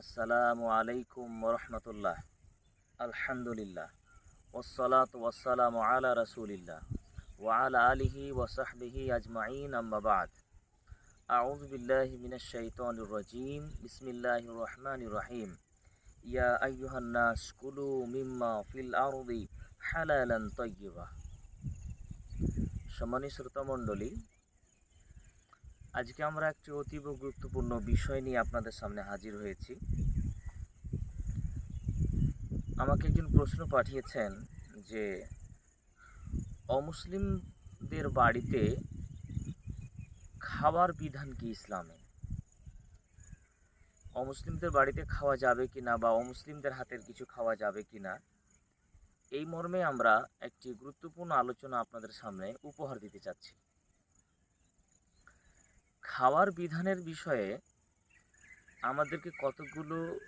আসসালামু আলাইকুম রহমতুল্লাহ। আলহামদুলিল্লাহ। ওসলাত ওয়াসালামু আলা রাসূলিল্লাহ ওয়া আলিহি ওয়া সাহবিহি আজমাইন, আম্মা বাদ। আউযু বিল্লাহি মিনাশ শাইতানির রাজীম। বিসমিল্লাহির রহমানির রহিম। ইয়া আইয়ুহান নাস কুলু মিম্মা ফিল আরদি হালালান তাইয়্যিবা সম্মানিত শ্রোতা মণ্ডলী আজকে আমরা একটি অতীব গুরুত্বপূর্ণ বিষয় নিয়ে আপনাদের সামনে হাজির হয়েছি। আমাকে একজন প্রশ্ন পাঠিয়েছেন যে, অমুসলিমদের বাড়িতে খাবার বিধান কি ইসলামে? অমুসলিমদের বাড়িতে খাওয়া যাবে কি না বা অমুসলিমদের হাতের কিছু খাওয়া যাবে কি না, এই মর্মে আমরা একটি গুরুত্বপূর্ণ আলোচনা আপনাদের সামনে উপহার দিতে চাচ্ছি। খাওয়ার বিধানের বিষয়ে আমাদেরকে কতগুলো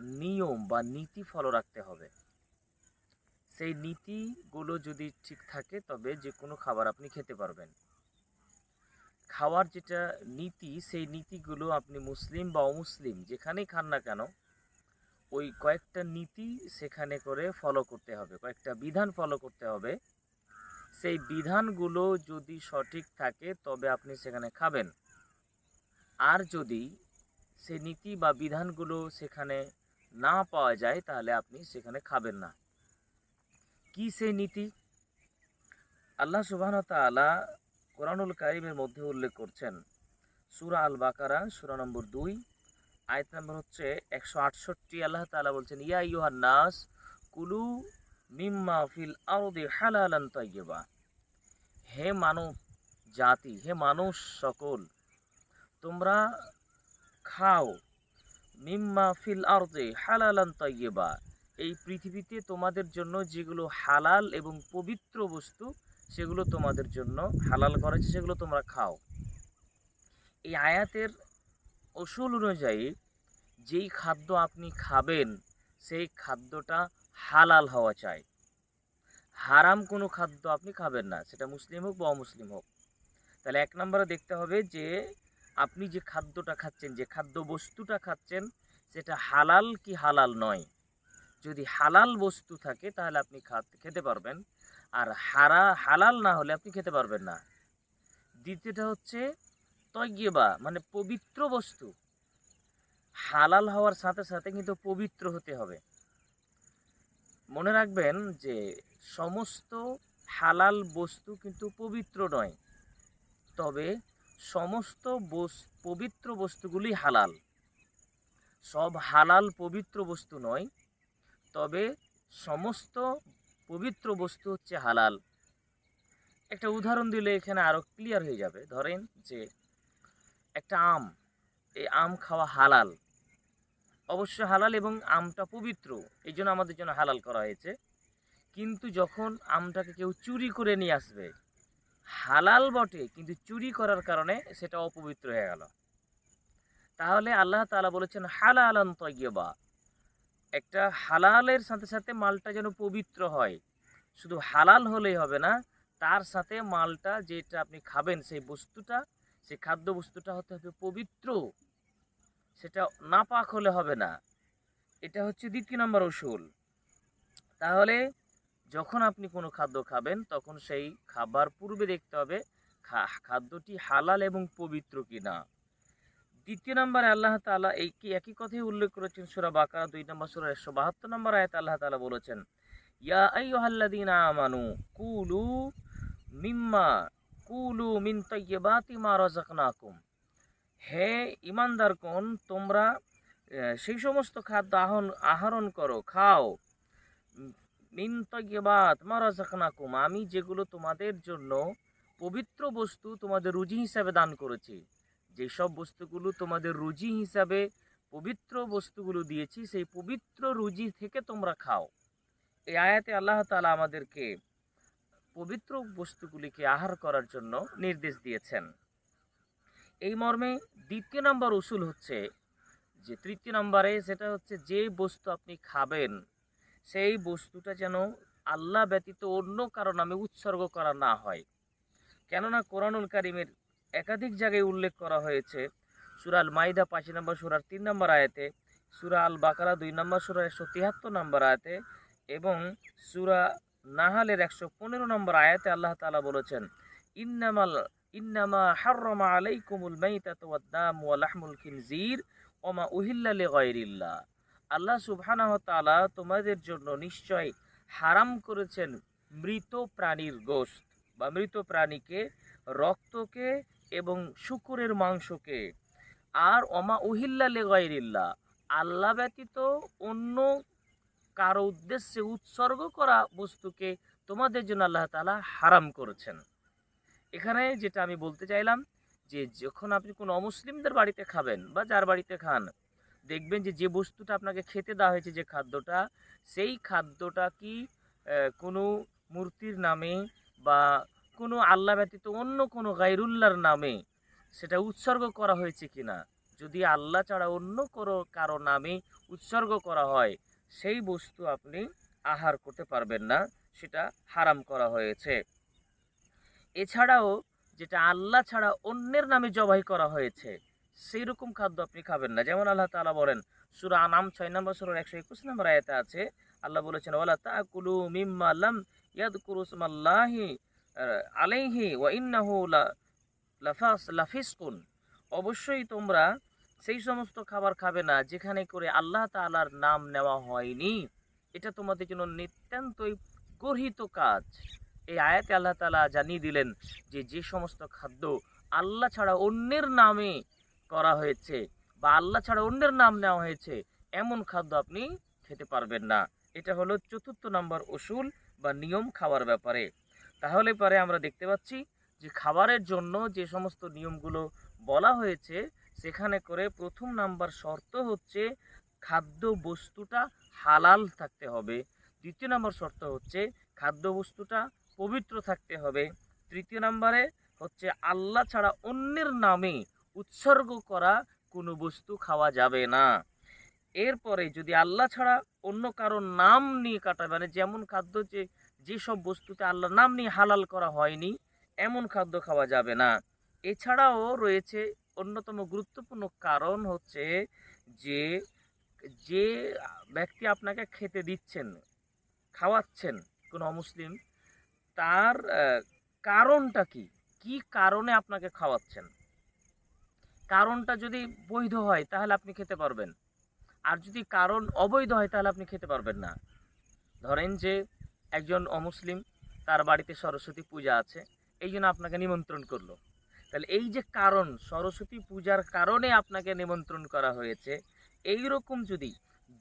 নিয়ম বা নীতি ফলো রাখতে হবে। সেই নীতিগুলো যদি ঠিক থাকে, তবে যে কোনো খাবার আপনি খেতে পারবেন। খাওয়ার যেটা নীতি, সেই নীতিগুলো আপনি মুসলিম বা অমুসলিম যেখানেই খান না কেন, ওই কয়েকটা নীতি সেখানে করে ফলো করতে হবে, কয়েকটা বিধান ফলো করতে হবে। সেই বিধানগুলো যদি সঠিক থাকে, তবে আপনি সেখানে খাবেন। আর যদি সে নীতি বা বিধানগুলো সেখানে না পাওয়া যায়, তাহলে আপনি সেখানে খাবেন না। কি সে নীতি? আল্লাহ সুবাহন তালা কোরআনুল কারিমের মধ্যে উল্লেখ করছেন, সুরা আল বাকারা সুরা নম্বর দুই, আয়ত নম্বর হচ্ছে একশো আটষট্টি। আল্লাহ তালা বলছেন, ইয়া ইউহান নাস, কুলু মিম্মা ফিল আরদি হালালান তাইয়্যিবা। হে মানব জাতি, হে মানুষ সকল তোমরা খাও। মিম্মা ফিল আরদে হালালান তাইয়্যিবা। এই পৃথিবীতে তোমাদের জন্য যেগুলো হালাল এবং পবিত্র বস্তু, সেগুলো তোমাদের জন্য হালাল করেছে সেগুলো তোমরা খাও। এই আয়াতের অসুল অনুযায়ী, যেই খাদ্য আপনি খাবেন, সেই খাদ্যটা হালাল হওয়া চাই। হারাম কোনো খাদ্য আপনি খাবেন না, সেটা মুসলিম হোক বা অমুসলিম হোক। তাহলে এক নম্বরে দেখতে হবে যে আপনি যে খাদ্যটা খাচ্ছেন, যে খাদ্য বস্তুটা খাচ্ছেন, সেটা হালাল কি হালাল নয়। যদি হালাল বস্তু থাকে, তাহলে আপনি খেতে পারবেন। আর হারা, হালাল না হলে আপনি খেতে পারবেন না। দ্বিতীয়টা হচ্ছে তৈবা মানে পবিত্র বস্তু। হালাল হওয়ার সাথে সাথে কিন্তু পবিত্র হতে হবে। মনে রাখবেন যে সমস্ত হালাল বস্তু কিন্তু পবিত্র নয়। তবে সমস্ত পবিত্র বস্তুগুলি হালাল। সব হালাল পবিত্র বস্তু নয়, তবে সমস্ত পবিত্র বস্তু হচ্ছে হালাল। একটা উদাহরণ দিলে এখানে আরও ক্লিয়ার হয়ে যাবে। ধরেন যে একটা আম, এই আম খাওয়া হালাল। অবশ্য হালাল এবং আমটা পবিত্র, এই জন্য আমাদের জন্য হালাল করা হয়েছে। কিন্তু যখন আমটাকে কেউ চুরি করে নিয়ে আসবে হালাল বটে, কিন্তু চুরি করার কারণে সেটা অপবিত্র হয়ে গেল। তাহলে আল্লাহ তালা বলেছেন, হালালান তৈবা একটা হালালের সাথে সাথে মালটা যেন পবিত্র হয়। শুধু হালাল হলেই হবে না, তার সাথে মালটা যেটা আপনি খাবেন, সেই বস্তুটা, সেই খাদ্য বস্তুটা হতে হবে পবিত্র। সেটা নাপাক হলে হবে না। এটা হচ্ছে দ্বিতীয় নম্বর ওসুল তাহলে যখন আপনি কোনো খাদ্য খাবেন, তখন সেই খাবার পূর্বে দেখতে হবে খাদ্যটি হালাল এবং পবিত্র কিনা। দ্বিতীয় নম্বরে আল্লাহ তালা এই কি একই কথাই উল্লেখ করেছেন সুরা বাকারা, দুই নম্বর সুরা একশো বাহাত্তর নম্বর আয়তে আল্লাহ তালা বলেছেন, ইয়া আইয়ুহাল্লাযীনা আমানু কুলু মিম্মা, কুলু মিন তাইয়্যিবাতি মা রাযাকনাকুম। হে ইমানদারগণ তোমরা সেই সমস্ত খাদ্য আহরণ আহরণ করো, খাও। আমি যেগুলো তোমাদের জন্য পবিত্র বস্তু তোমাদের রুজি হিসাবে দান করেছি, যেসব বস্তুগুলো তোমাদের রুজি হিসাবে পবিত্র বস্তুগুলো দিয়েছি, সেই পবিত্র রুজি থেকে তোমরা খাও। এই আয়াতে আল্লাহ তালা আমাদেরকে পবিত্র বস্তুগুলিকে আহার করার জন্য নির্দেশ দিয়েছেন। এই মর্মে দ্বিতীয় নম্বর উসুল হচ্ছে যে, তৃতীয় নম্বরে সেটা হচ্ছে যে বস্তু আপনি খাবেন সেই বস্তুটা যেন আল্লাহ ব্যতীত অন্য কারও নামে উৎসর্গ করা না হয়। কেননা কোরআনুল কারিমের একাধিক জায়গায় উল্লেখ করা হয়েছে সুরাল মাইদা পাঁচ নম্বর, সুরার তিন নম্বর আয়াতে, সুরা আল বাকারা দুই নম্বর সুরা একশো তিয়াত্তর নম্বর আয়াতে এবং সুরা নাহালের একশো পনেরো নম্বর আয়াতে আল্লাহ তালা বলেছেন, ইন্নামাল, ইন্নামা হাররামা আলাইকুমুল মাইতাত ওয়াদ দাম ওয়া লাহমুল খিনজির ওমা উহিল্লা লিগাইরিল্লাহ আল্লাহ সুবহানাহু তাআলা তোমাদের জন্য নিশ্চয় হারাম করেছেন মৃত প্রাণীর গোশত বা মৃত প্রাণীকে, রক্তকে এবং শুকুরের মাংসকে। আর অমা উহিল্লা লেগাইরিল্লা আল্লাহ ব্যতীত অন্য কারও উদ্দেশ্যে উৎসর্গ করা বস্তুকে তোমাদের জন্য আল্লাহ তাআলা হারাম করেছেন। এখানে যেটা আমি বলতে চাইলাম যে যখন আপনি কোনো অমুসলিমদের বাড়িতে খাবেন বা যার বাড়িতে খান দেখবেন যে যে বস্তুটা আপনাকে খেতে দেওয়া হয়েছে যে খাদ্যটা, সেই খাদ্যটা কি কোনো মূর্তির নামে বা কোনো আল্লাহ ব্যতীত অন্য কোনো গাইরুল্লাহর নামে সেটা উৎসর্গ করা হয়েছে কিনা? যদি আল্লাহ ছাড়া অন্য কোনো কারও নামে উৎসর্গ করা হয়, সেই বস্তু আপনি আহার করতে পারবেন না, সেটা হারাম করা হয়েছে। এছাড়াও যেটা আল্লাহ ছাড়া অন্যের নামে জবাই করা হয়েছে সেই রকম খাদ্য আপনি খাবেন না। যেমন আল্লাহ তাআলা বলেন সূরা আনাম ছয় নম্বর সূরার একশো একুশ নম্বর আয়াতে আছে আল্লাহ বলেছেন ওয়ালা তাকুলু মিম্মা লাম ইয়াদকুরু ইসমাল্লাহি আহ, আলাইহি ওয়া লাফাস লাফিসকুন। অবশ্যই তোমরা সেই সমস্ত খাবার খাবে না যেখানে করে আল্লাহ তাআলার নাম নেওয়া হয়নি। এটা তোমাদের জন্য নিতান্তই গর্হিত কাজ। এই আয়াতে আল্লাহ তালা জানিয়ে দিলেন যে যে সমস্ত খাদ্য আল্লাহ ছাড়া অন্যের নামে করা হয়েছে বা আল্লাহ ছাড়া অন্যের নাম নেওয়া হয়েছে, এমন খাদ্য আপনি খেতে পারবেন না। এটা হলো চতুর্থ নম্বর উসুল বা নিয়ম খাওয়ার ব্যাপারে। তাহলে পরে আমরা দেখতে পাচ্ছি যে খাবারের জন্য যে সমস্ত নিয়মগুলো বলা হয়েছে, সেখানে করে প্রথম নাম্বার শর্ত হচ্ছে খাদ্য বস্তুটা হালাল থাকতে হবে। দ্বিতীয় নম্বর শর্ত হচ্ছে খাদ্য বস্তুটা পবিত্র থাকতে হবে। তৃতীয় নম্বরে হচ্ছে আল্লাহ ছাড়া অন্যের নামে উৎসর্গ করা কোনো বস্তু খাওয়া যাবে না। এরপরে যদি আল্লাহ ছাড়া অন্য কারোর নাম নিয়ে কাটা মানে যেমন খাদ্য যে, যেসব বস্তুতে আল্লাহর নাম নিয়ে হালাল করা হয়নি, এমন খাদ্য খাওয়া যাবে না। এছাড়াও রয়েছে অন্যতম গুরুত্বপূর্ণ কারণ হচ্ছে যে যে ব্যক্তি আপনাকে খেতে দিচ্ছেন, খাওয়াচ্ছেন কোনো অমুসলিম, তার কারণটা কি? কি কারণে আপনাকে খাওয়াচ্ছেন? কারণটা যদি বৈধ হয়, তাহলে আপনি খেতে পারবেন। আর যদি কারণ অবৈধ হয়, তাহলে আপনি খেতে পারবেন না। ধরেন যে একজন অমুসলিম, তার বাড়িতে সরস্বতী পূজা আছে, এই জন্য আপনাকে নিমন্ত্রণ করল। তাহলে এই যে কারণ, সরস্বতী পূজার কারণে আপনাকে নিমন্ত্রণ করা হয়েছে এই রকম যদি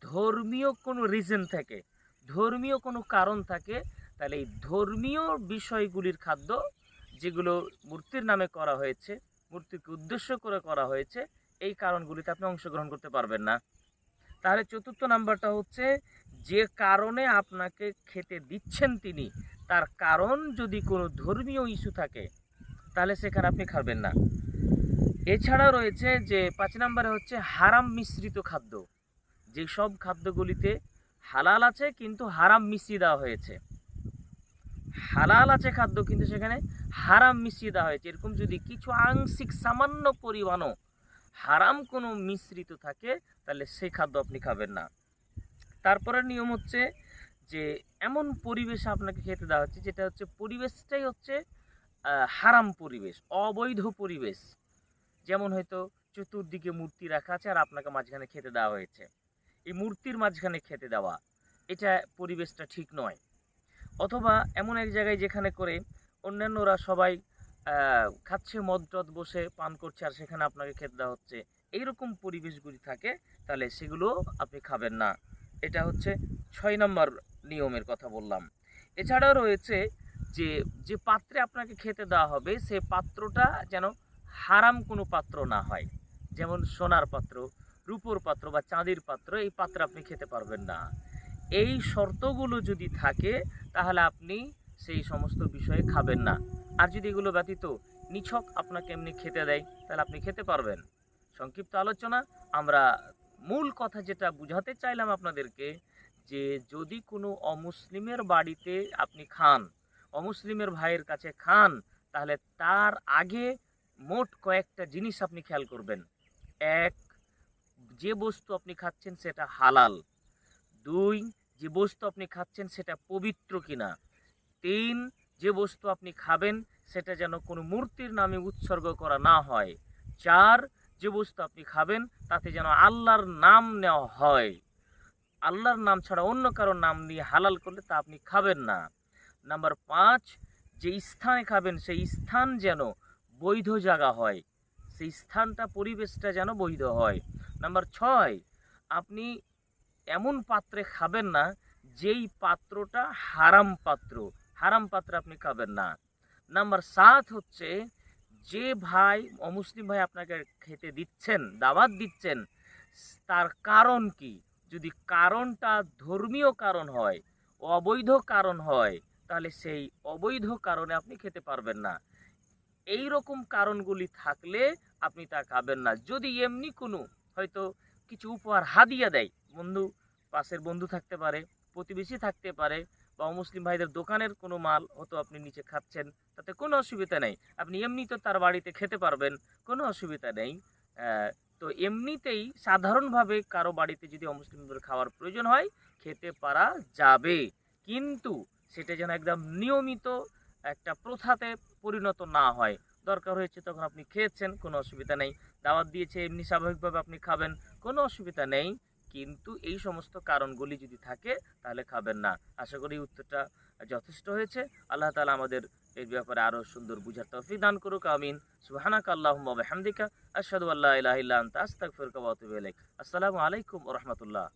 ধর্মীয় কোনো রিজন থাকে, ধর্মীয় কোনো কারণ থাকে, তাহলে এই ধর্মীয় বিষয়গুলির খাদ্য, যেগুলো মূর্তির নামে করা হয়েছে মূর্তিকে উদ্দেশ্য করে করা হয়েছে, এই কারণগুলিতে আপনি অংশগ্রহণ করতে পারবেন না। তাহলে চতুর্থ নাম্বারটা হচ্ছে, যে কারণে আপনাকে খেতে দিচ্ছেন তিনি, তার কারণ যদি কোনো ধর্মীয় ইস্যু থাকে, তাহলে সেখানে আপনি খাবেন না। এছাড়া রয়েছে যে, পাঁচ নম্বরে হচ্ছে হারাম মিশ্রিত খাদ্য। যে সব খাদ্যগুলিতে হালাল আছে, কিন্তু হারাম মিশিয়ে দেওয়া হয়েছে। হালাল আছে খাদ্য, কিন্তু সেখানে হারাম মিশিয়ে দেওয়া হয়েছে। এরকম যদি কিছু আংশিক সামান্য পরিমাণও হারাম কোনো মিশ্রিত থাকে, তাহলে সেই খাদ্য আপনি খাবেন না। তারপরে নিয়ম হচ্ছে যে, এমন পরিবেশ আপনাকে খেতে দেওয়া হচ্ছে, যেটা হচ্ছে পরিবেশটাই হচ্ছে হারাম পরিবেশ, অবৈধ পরিবেশ। যেমন হয়তো চতুর্দিকে মূর্তি রাখা আছে আর আপনাকে মাঝখানে খেতে দেওয়া হয়েছে। এই মূর্তির মাঝখানে খেতে দেওয়া, এটা পরিবেশটা ঠিক নয়। অথবা এমন এক জায়গায় যেখানে করে অন্যান্যরা সবাই খাচ্ছে, মদ টদ বসে, পান করছে আর সেখানে আপনাকে খেতে দেওয়া হচ্ছে। এইরকম পরিবেশগুলি থাকে, তাহলে সেগুলো আপনি খাবেন না। এটা হচ্ছে ছয় নম্বর নিয়মের কথা বললাম। এছাড়াও রয়েছে যে যে পাত্রে আপনাকে খেতে দেওয়া হবে, সে পাত্রটা যেন হারাম কোনো পাত্র না হয়। যেমন সোনার পাত্র, রূপোর পাত্র বা চাঁদির পাত্র, এই পাত্রে আপনি খেতে পারবেন না। এই শর্তগুলো যদি থাকে তাহলে আপনি সেই সমস্ত বিষয়ে খাবেন না। আর যদি এগুলো ব্যতীত নিছক আপনাকে এমনি খেতে দেয়, তাহলে আপনি খেতে পারবেন। সংক্ষিপ্ত আলোচনা, আমরা মূল কথা যেটা বুঝাতে চাইলাম আপনাদেরকে, যে যদি কোনো অমুসলিমের বাড়িতে আপনি খান, অমুসলিমের ভাইয়ের কাছে খান, তাহলে তার আগে মোট কয়েকটা জিনিস আপনি খেয়াল করবেন। এক, যে বস্তু আপনি খাচ্ছেন সেটা হালাল। দুই যে বস্তু আপনি খাচ্ছেন সেটা পবিত্র কিনা। তিন, যে বস্তু আপনি খাবেন সেটা যেন কোনো মূর্তির নামে উৎসর্গ করা না হয়। চার, যে বস্তু আপনি খাবেন তাতে যেন আল্লাহর নাম নেওয়া হয়। আল্লাহর নাম ছাড়া অন্য কারোর নাম নিয়ে হালাল করলে তা আপনি খাবেন না। নাম্বার পাঁচ, যে স্থানে খাবেন সেই স্থান যেন বৈধ জায়গা হয়। সেই স্থানটা, পরিবেশটা যেন বৈধ হয়। নাম্বার ছয়, আপনি এমন পাত্রে খাবেন না যেই পাত্রটা হারাম পাত্র। হারাম পাত্রে আপনি খাবেন না। নাম্বার সাত হচ্ছে, যে ভাই, অমুসলিম ভাই আপনাকে খেতে দিচ্ছেন, দাওয়াত দিচ্ছেন, তার কারণ কি? যদি কারণটা ধর্মীয় কারণ হয়, অবৈধ কারণ হয়, তাহলে সেই অবৈধ কারণে আপনি খেতে পারবেন না। এই রকম কারণগুলি থাকলে আপনি তা খাবেন না। যদি এমনি কোনো হয়তো কিছু উপহার হাদিয়া দেয় বন্ধু, পাশের বন্ধু থাকতে পারে, প্রতিবেশী থাকতে পারে, বা মুসলিম ভাইদের দোকানের কোনো মাল হয়তো আপনি নিচে খাচ্ছেন, তাতে কোনো অসুবিধা নেই। আপনি এমনি তো তার বাড়িতে খেতে পারবেন, কোনো অসুবিধা নেই। তো এমনিতেই সাধারণভাবে কারও বাড়িতে যদি অমুসলিমদের খাওয়ার প্রয়োজন হয়, খেতে পারা যাবে। কিন্তু সেটা যেন একদম নিয়মিত একটা প্রথাতে পরিণত না হয়। দরকার হয়েছে তখন আপনি খেয়েছেন, কোনো অসুবিধা নেই। দাওয়াত দিয়েছে, এমনি স্বাভাবিকভাবে আপনি খাবেন, কোনো অসুবিধা নেই। কিন্তু এই সমস্ত কারণগুলি যদি থাকে, তাহলে খাবেন না। আশা করি উত্তরটা যথেষ্ট হয়েছে। আল্লাহ তালা আমাদের এই ব্যাপারে আরও সুন্দর বুঝার তৌফিক দান করুক, আমিন। সুহানাক আল্লাহমদিকা ওয়া আল্লাহ আস্তাক ইলাইক। আসসালামু আলাইকুম রাহমাতুল্লাহ।